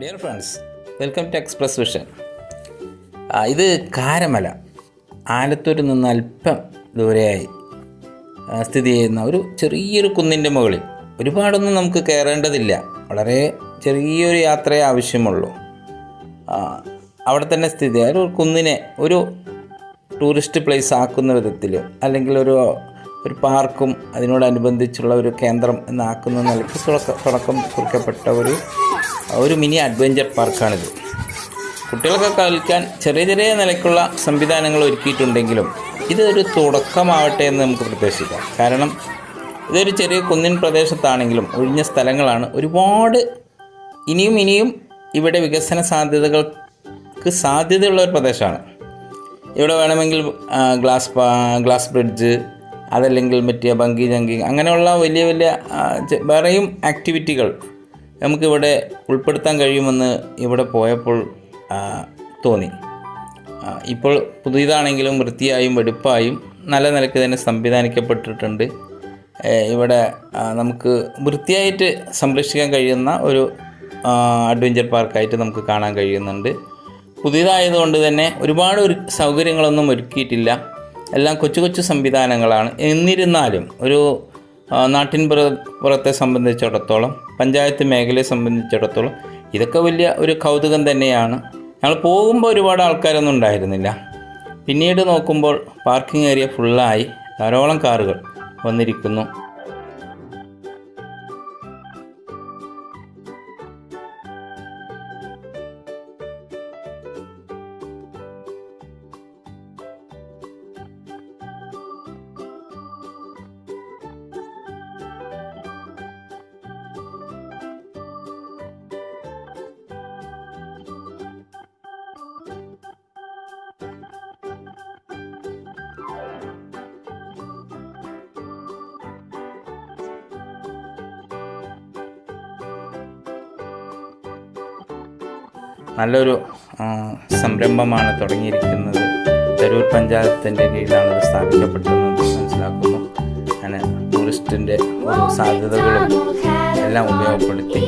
Dear friends welcome to Express Vision ഇത് കാരമല. ആലത്തൂരിൽ നിന്ന് അല്പം ദൂരെയായി സ്ഥിതി ചെയ്യുന്ന ഒരു ചെറിയൊരു കുന്നിന്റെ മുകളിൽ. ഒരുപാടൊന്നും നമുക്ക് കയറേണ്ടതില്ല. വളരെ ചെറിയൊരു യാത്രയെ ആവശ്യമുള്ളൂ. അവിടെ തന്നെ സ്ഥിതി ഒരു കുന്നിനെ ഒരു ടൂറിസ്റ്റ് പ്ലേസ് ആക്കുന്ന വിധത്തിൽ അല്ലെങ്കിൽ ഒരു ഒരു പാർക്കും അതിനോടനുബന്ധിച്ചുള്ള ഒരു കേന്ദ്രം എന്നാക്കുന്ന നിലയ്ക്ക് തുടക്കം തുടക്കം കുറിക്കപ്പെട്ട ഒരു ഒരു മിനി അഡ്വഞ്ചർ പാർക്കാണിത്. കുട്ടികൾക്ക് കളിക്കാൻ ചെറിയ ചെറിയ നിലയ്ക്കുള്ള സംവിധാനങ്ങൾ ഒരുക്കിയിട്ടുണ്ടെങ്കിലും ഇതൊരു തുടക്കമാവട്ടെ എന്ന് നമുക്ക് പ്രതീക്ഷിക്കാം. കാരണം ഇതൊരു ചെറിയ കുന്നിൻ പ്രദേശത്താണെങ്കിലും ഒഴിഞ്ഞ സ്ഥലങ്ങളാണ് ഒരുപാട് ഇനിയും ഇനിയും ഇവിടെ വികസന സാധ്യതകൾക്ക് സാധ്യതയുള്ള ഒരു പ്രദേശമാണ്. ഇവിടെ വേണമെങ്കിൽ ഗ്ലാസ് ഗ്ലാസ് ബ്രിഡ്ജ് അതല്ലെങ്കിൽ മറ്റേ ബങ്കി ജങ്കിങ് അങ്ങനെയുള്ള വലിയ വലിയ വേറെയും ആക്ടിവിറ്റികൾ നമുക്കിവിടെ ഉൾപ്പെടുത്താൻ കഴിയുമെന്ന് ഇവിടെ പോയപ്പോൾ തോന്നി. ഇപ്പോൾ പുതിയതാണെങ്കിലും വൃത്തിയായും വെടുപ്പായും നല്ല നിലയ്ക്ക് തന്നെ സംവിധാനിക്കപ്പെട്ടിട്ടുണ്ട്. ഇവിടെ നമുക്ക് വൃത്തിയായിട്ട് സംരക്ഷിക്കാൻ കഴിയുന്ന ഒരു അഡ്വഞ്ചർ പാർക്കായിട്ട് നമുക്ക് കാണാൻ കഴിയുന്നുണ്ട്. പുതിയതായതുകൊണ്ട് തന്നെ ഒരുപാട് ഒരു സൗകര്യങ്ങളൊന്നും ഒരുക്കിയിട്ടില്ല. എല്ലാം കൊച്ചു കൊച്ചു സംവിധാനങ്ങളാണ്. എന്നിരുന്നാലും ഒരു ആ, നാട്ടിൻ പുറ പുറത്തെ സംബന്ധിച്ചിടത്തോളം പഞ്ചായത്ത് മേഖലയെ സംബന്ധിച്ചിടത്തോളം ഇതൊക്കെ വലിയ ഒരു കൗതുകം തന്നെയാണ്. ഞങ്ങൾ പോകുമ്പോൾ ഒരുപാട് ആൾക്കാരൊന്നും ഉണ്ടായിരുന്നില്ല. പിന്നീട് നോക്കുമ്പോൾ പാർക്കിംഗ് ഏരിയ ഫുള്ളായി ധാരാളം കാറുകൾ വന്നിരിക്കുന്നു. നല്ലൊരു സംരംഭമാണ് തുടങ്ങിയിരിക്കുന്നത്. തരൂർ പഞ്ചായത്തിന്റെ കീഴിലാണ് ഇത് സ്ഥാപിക്കപ്പെട്ടതെന്ന് മനസ്സിലാക്കുന്നു. അങ്ങനെ ടൂറിസ്റ്റിന്റെ സാധ്യതകളും എല്ലാം ഉപയോഗപ്പെടുത്തി.